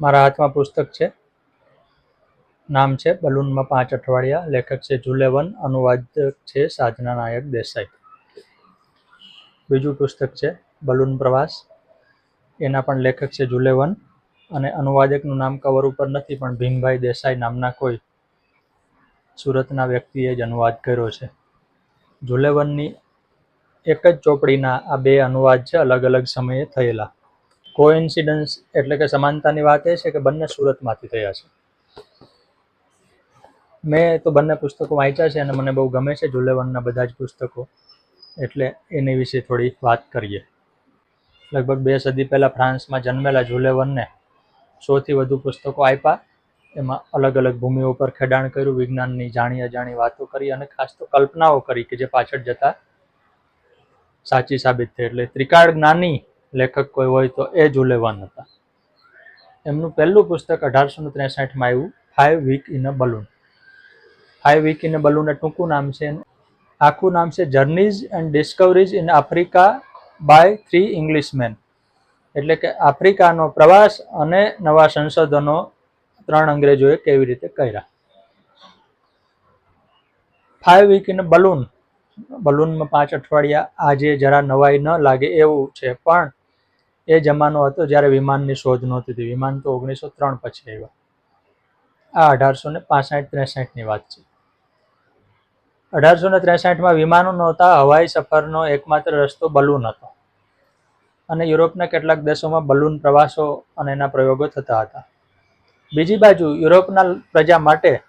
મારા હાથમાં પુસ્તક છે. નામ છે બલૂનમાં પાંચ અઠવાડિયા. લેખક છે જુલેવન. અનુવાદક છે સાધના નાયક દેસાઈ. બીજું પુસ્તક છે બલૂન પ્રવાસ. એના પણ લેખક છે જુલેવન. અને અનુવાદકનું નામ કવર ઉપર નથી, પણ ભીમભાઈ દેસાઈ નામના કોઈ સુરતના વ્યક્તિએ જ અનુવાદ કર્યો છે. જુલેવનની એક જ ચોપડીના આ બે અનુવાદ છે અલગ અલગ સમયે થયેલા. કોઇન્સિડન્સ એટલે કે સમાનતાની વાત એ છે કે બંને સુરતમાંથી થયા છે. મેં તો બંને પુસ્તકો વાંચ્યા છે અને મને બહુ ગમે છે જુલેવનના બધા જ પુસ્તકો. એટલે એની વિશે થોડી વાત કરીએ. લગભગ બે સદી પહેલાં ફ્રાન્સમાં જન્મેલા જુલેવનને સૌથી વધુ પુસ્તકો આપ્યા એમાં અલગ અલગ ભૂમિઓ પર ખેડાણ કર્યું, વિજ્ઞાનની જાણી અજાણી વાતો કરી અને ખાસ તો કલ્પનાઓ કરી કે જે પાછળ જતા સાચી સાબિત થઈ. એટલે ત્રિકાળ જ્ઞાની લેખક કોઈ હોય તો એ જુલેવાન હતા. એમનું પહેલું પુસ્તક અઢારસો ને ત્રેસાઠમાં આવ્યું five week in a balloon five week in a balloon એ ટૂંકું નામ છે આખું નામ છે journeys and discoveries in Africa by three Englishmen એટલે કે આફ્રિકાનો પ્રવાસ અને નવા સંશોધનો ત્રણ અંગ્રેજોએ કેવી રીતે કર્યા. ફાઇવ વીક ઇન બલૂન બલૂનમાં પાંચ અઠવાડિયા આજે જરા નવાઈ ન લાગે એવું છે, પણ એ જમાનો હતો જ્યારે વિમાનની શોધ નહોતી હતી વિમાન તો ઓગણીસો ત્રણ પછી આવ્યા. આ અઢારસો ને પાસઠ ત્રેસઠની વાત છે. અઢારસો ને ત્રેસઠમાં વિમાનો નહોતા, હવાઈ સફરનો એકમાત્ર રસ્તો બલૂન હતો. અને યુરોપના કેટલાક દેશોમાં બલૂન પ્રવાસો અને એના પ્રયોગો થતા હતા. બીજી બાજુ યુરોપના પ્રજા માટે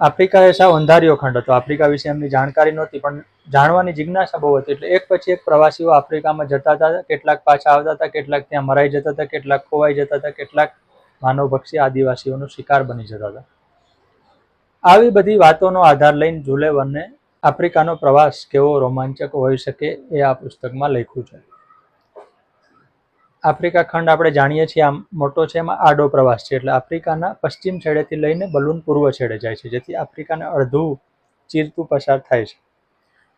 આફ્રિકા એ સાવ અંધારિયો ખંડ હતો. આફ્રિકા વિશે એમની જાણકારી નહોતી, પણ જાણવાની જિજ્ઞાસા બહુ હતી. એટલે એક પછી એક પ્રવાસીઓ આફ્રિકામાં જતા હતા, કેટલાક પાછા આવતા હતા, કેટલાક ત્યાં મરાઈ જતા હતા, કેટલાક ખોવાઈ જતા હતા, કેટલાક માનવભક્ષી આદિવાસીઓનો શિકાર બની જતા હતા. આવી બધી વાતોનો આધાર લઈને જુલેવનને આફ્રિકાનો પ્રવાસ કેવો રોમાંચક હોઈ શકે એ આ પુસ્તકમાં લખ્યું છે. આફ્રિકા ખંડ આપણે જાણીએ છીએ, આમ મોટો છે, એમાં આડો પ્રવાસ છે. એટલે આફ્રિકાના પશ્ચિમ છેડેથી લઈને બલૂન પૂર્વ છેડે જાય છે, જેથી આફ્રિકાને અડધું ચીરતું પસાર થાય છે.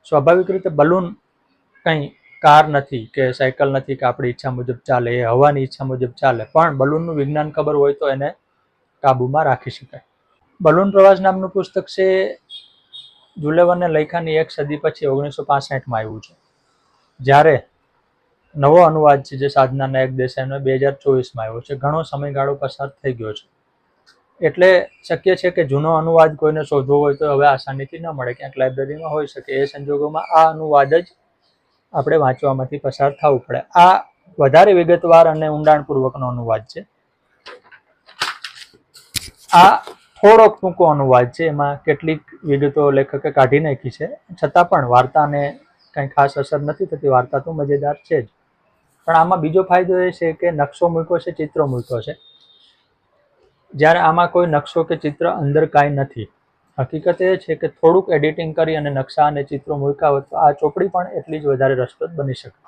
સ્વાભાવિક રીતે બલૂન કંઈ કાર નથી કે સાયકલ નથી કે આપણી ઈચ્છા મુજબ ચાલે, એ હવાની ઈચ્છા મુજબ ચાલે, પણ બલૂનનું વિજ્ઞાન ખબર હોય તો એને કાબૂમાં રાખી શકાય. બલૂન પ્રવાસ નામનું પુસ્તક છે જુલેવનને લખાની એક સદી પછી ઓગણીસો પાસઠમાં આવ્યું છે. જ્યારે નવો અનુવાદ છે જે સાધનાના એક દેસાઈનો બે હજાર ચોવીસમાં આવ્યો છે. ઘણો સમયગાળો પસાર થઈ ગયો છે. એટલે શક્ય છે કે જૂનો અનુવાદ કોઈને શોધવો હોય તો હવે આસાનીથી ન મળે. ક્યાંક લાઇબ્રેરીમાં હોઈ શકે. એ સંજોગોમાં આ અનુવાદ જ આપણે વાંચવામાંથી પસાર થવું પડે. આ વધારે વિગતવાર અને ઊંડાણપૂર્વકનો અનુવાદ છે. આ થોડોક ટૂંકો અનુવાદ છે. એમાં કેટલીક વિગતો લેખકે કાઢી નાખી છે. છતાં પણ વાર્તાને કંઈ ખાસ અસર નથી થતી. વાર્તા તો મજેદાર છે જ. પણ આમાં બીજો ફાયદો એ છે કે નકશો મૂક્યો છે, ચિત્રો મૂક્યો છે. જ્યારે આમાં કોઈ નકશો કે ચિત્ર અંદર કાંઈ નથી. હકીકત એ છે કે થોડુંક એડિટિંગ કરી અને નકશા અને ચિત્રો મૂક્યા હોત તો આ ચોપડી પણ એટલી જ વધારે રસપ્રદ બની શકે.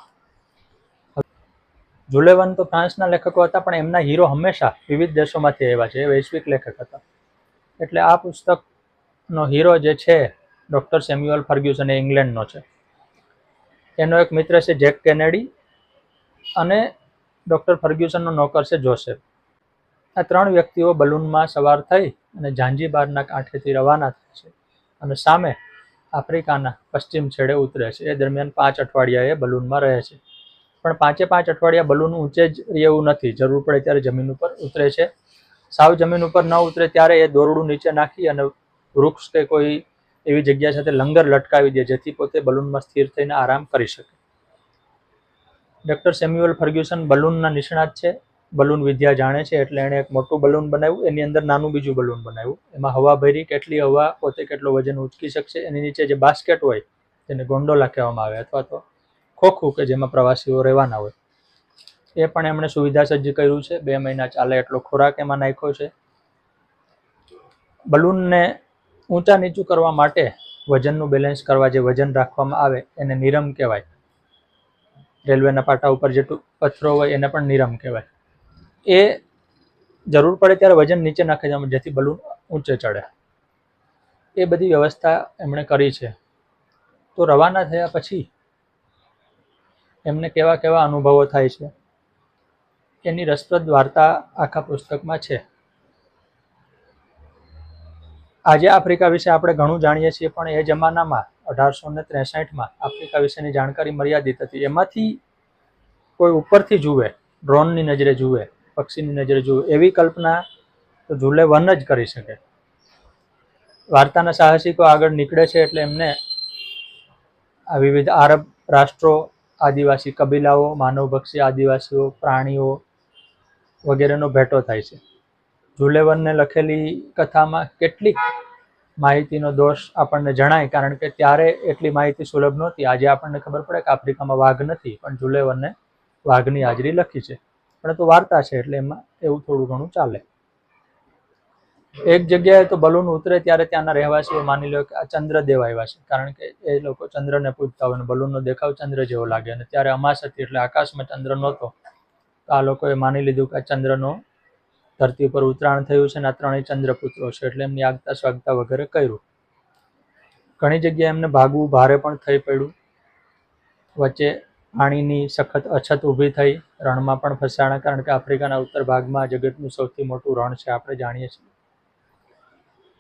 જુલેવન તો ફ્રાન્સના લેખકો હતા, પણ એમના હીરો હંમેશા વિવિધ દેશોમાંથી આવ્યા છે, એ વૈશ્વિક લેખક હતા. એટલે આ પુસ્તકનો હીરો જે છે, ડૉક્ટર સેમ્યુઅલ ફર્ગ્યુસન એ ઇંગ્લેન્ડનો છે. એનો એક મિત્ર છે જેક કેનેડી અને ડૉક્ટર ફર્ગ્યુસનનો નોકર છે જોસેફ. આ ત્રણ વ્યક્તિઓ બલૂનમાં સવાર થઈ અને ઝાંઝીબારના કાંઠેથી રવાના થાય છે અને સામે આફ્રિકાના પશ્ચિમ છેડે ઉતરે છે. એ દરમિયાન પાંચ અઠવાડિયા એ બલૂનમાં રહે છે. પણ પાંચે પાંચ અઠવાડિયા બલૂન ઊંચે જ રહેવું નથી. જરૂર પડે ત્યારે જમીન ઉપર ઉતરે છે. સાવ જમીન ઉપર ન ઉતરે ત્યારે એ દોરડું નીચે નાખી અને વૃક્ષ કે કોઈ એવી જગ્યા સાથે લંગર લટકાવી દે જેથી પોતે બલૂનમાં સ્થિર થઈને આરામ કરી શકે. ડૉક્ટર સેમ્યુઅલ ફર્ગ્યુસન બલૂનના નિષ્ણાત છે. બલૂન વિદ્યા જાણે છે એટલે એણે એક મોટું બલૂન બનાવ્યું. એની અંદર નાનું બીજું બલૂન બનાવ્યું. એમાં હવા ભરી કેટલી હવા, પોતે કેટલું વજન ઉચકી શકશે, એની નીચે જે બાસ્કેટ હોય તેને ગોંડોલા કહેવામાં આવે અથવા તો ખોખું કે જેમાં પ્રવાસીઓ રહેવાના હોય. એ પણ એમણે સુવિધા સજ્જ કર્યું છે. બે મહિના ચાલે એટલો ખોરાક એમાં નાખ્યો છે. બલૂનને ઊંચા નીચું કરવા માટે વજનનું બેલેન્સ કરવા જે વજન રાખવામાં આવે એને નિરમ કહેવાય. રેલવેના પાટા ઉપર જે પથરો હોય એને પણ નિરમ કહેવાય. એ જરૂર પડે ત્યારે વજન નીચે નાખે છે જેથી બલૂન ઊંચે ચડે. એ બધી વ્યવસ્થા એમણે કરી છે. તો રવાના થયા પછી એમને કેવા કેવા અનુભવો થાય છે, એની રસપ્રદ વાર્તા આખા પુસ્તકમાં છે. આજે આફ્રિકા વિશે આપણે ઘણું જાણીએ છીએ, પણ એ જમાનામાં, અઢારસો ને ત્રેસઠમાં, આફ્રિકા વિશેની જાણકારી મર્યાદિત હતી. એમાંથી કોઈ ઉપરથી જુએ, ડ્રોનની નજરે જુએ, પક્ષીની નજરે જુએ, એવી કલ્પના તો જુલે વન જ કરી શકે. વાર્તાના સાહસિકો આગળ નીકળે છે એટલે એમને આ વિવિધ આરબ રાષ્ટ્રો, આદિવાસી કબીલાઓ, માનવભક્ષી આદિવાસીઓ, પ્રાણીઓ વગેરેનો ભેટો થાય છે. ઝુલેવનને લખેલી કથામાં કેટલીક માહિતીનો દોષ આપણને જણાય, કારણ કે ત્યારે એટલી માહિતી સુલભ નહોતી. આજે આપણને ખબર પડે કે આફ્રિકામાં વાઘ નથી, પણ ઝુલેવનને વાઘની હાજરી લખી છે. પરંતુ વાર્તા છે, એટલે એમાં એવું થોડું ઘણું ચાલે. એક જગ્યાએ તો બલૂન ઉતરે ત્યારે ત્યાંના રહેવાસીઓ માની લો કે આ ચંદ્રદેવ આવ્યા છે, કારણ કે એ લોકો ચંદ્રને પૂજતા હોય અને બલૂનનો દેખાવ ચંદ્ર જેવો લાગે. અને ત્યારે અમાસ હતી, એટલે આકાશમાં ચંદ્ર નહોતો. તો આ લોકોએ માની લીધું કે આ ચંદ્રનો ધરતી પર ઉતરાણ થયું છે અને આ ત્રણેય ચંદ્રપુત્રો છે એટલે એમની આગતા સ્વાગતા વગેરે કર્યું. ઘણી જગ્યાએ એમને ભાગવું ભારે પણ થઈ પડ્યું. વચ્ચે પાણીની સખત અછત ઊભી થઈ, રણમાં પણ ફસાણા કારણ કે આફ્રિકાના ઉત્તર ભાગમાં જગતનું સૌથી મોટું રણ છે, આપણે જાણીએ છીએ.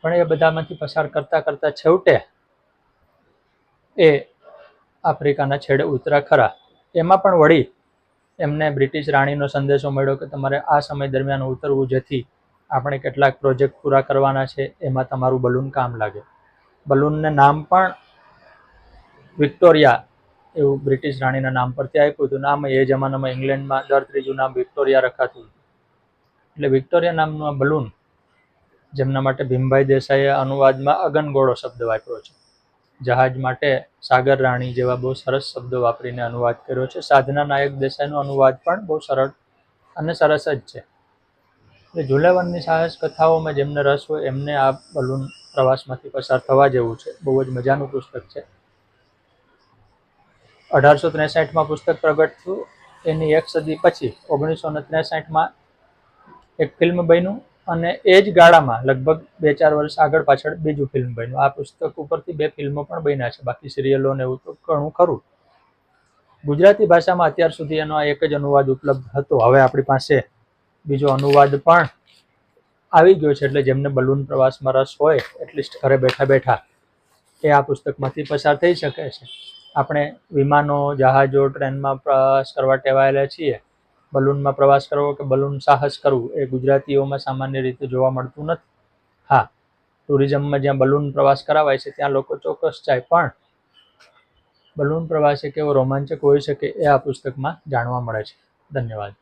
પણ એ બધામાંથી પસાર કરતા કરતાં છેવટે એ આફ્રિકાના છેડે ઉતરા ખરા. એમાં પણ વળી એમને બ્રિટિશ રાણીનો સંદેશો મળ્યો કે તમારે આ સમય દરમિયાન ઉતરવું જેથી આપણે કેટલાક પ્રોજેક્ટ પૂરા કરવાના છે, એમાં તમારું બલૂન કામ લાગે. બલૂનને નામ પણ વિક્ટોરિયા એવું બ્રિટિશ રાણીના નામ પરથી આપ્યું હતું. નામ એ જમાનામાં ઇંગ્લેન્ડમાં દર ત્રીજું નામ વિક્ટોરિયા રખાતું હતું. એટલે વિક્ટોરિયા નામનું બલૂન જેમના માટે ભીમભાઈ દેસાઈએ અનુવાદમાં અગનગોળો શબ્દ વાપર્યો છે. જહાજ માટે સાગર રાણી જેવા બહુ સરસ શબ્દો વાપરીને અનુવાદ કર્યો છે. સાધના નાયક દેસાઈનો અનુવાદ પણ બહુ સરળ અને સરસ જ છે. એટલે ઝુલેવનની સાહસ કથાઓમાં જેમને રસ હોય એમને આ બલૂન પ્રવાસમાંથી પસાર થવા જેવું છે. બહુ જ મજાનું પુસ્તક છે. અઢારસો ત્રેસઠમાં પુસ્તક પ્રગટ થયું. એની એક સદી પછી ઓગણીસો ને ત્રેસઠમાં એક ફિલ્મ બન્યું. અને એ જ ગાળામાં લગભગ બે ચાર વર્ષ આગળ પાછળ બીજું ફિલ્મ બન્યું. આ પુસ્તક ઉપરથી બે ફિલ્મો પણ બન્યા છે. બાકી સિરિયલો ને એવું તો ઘણું ખરું. ગુજરાતી ભાષામાં અત્યાર સુધી એનો એક જ અનુવાદ ઉપલબ્ધ હતો. હવે આપણી પાસે બીજો અનુવાદ પણ આવી ગયો છે. એટલે જેમને બલૂન પ્રવાસમાં રસ હોય, એટલીસ્ટ ઘરે બેઠા બેઠા એ આ પુસ્તકમાંથી પસાર થઈ શકે છે. આપણે વિમાનો, જહાજો, ટ્રેનમાં પ્રવાસ કરવા ટેવાયેલા છીએ. બલૂનમાં પ્રવાસ કરવો કે બલૂન સાહસ કરવું એ ગુજરાતીઓમાં સામાન્ય રીતે જોવા મળતું નથી. હા, ટુરિઝમમાં જ્યાં બલૂન પ્રવાસ કરાવાય છે, ત્યાં લોકો ચોક્કસ જાય, પણ બલૂન પ્રવાસ એ કેવો રોમાંચક હોઈ શકે એ આ પુસ્તકમાં જાણવા મળે છે. ધન્યવાદ.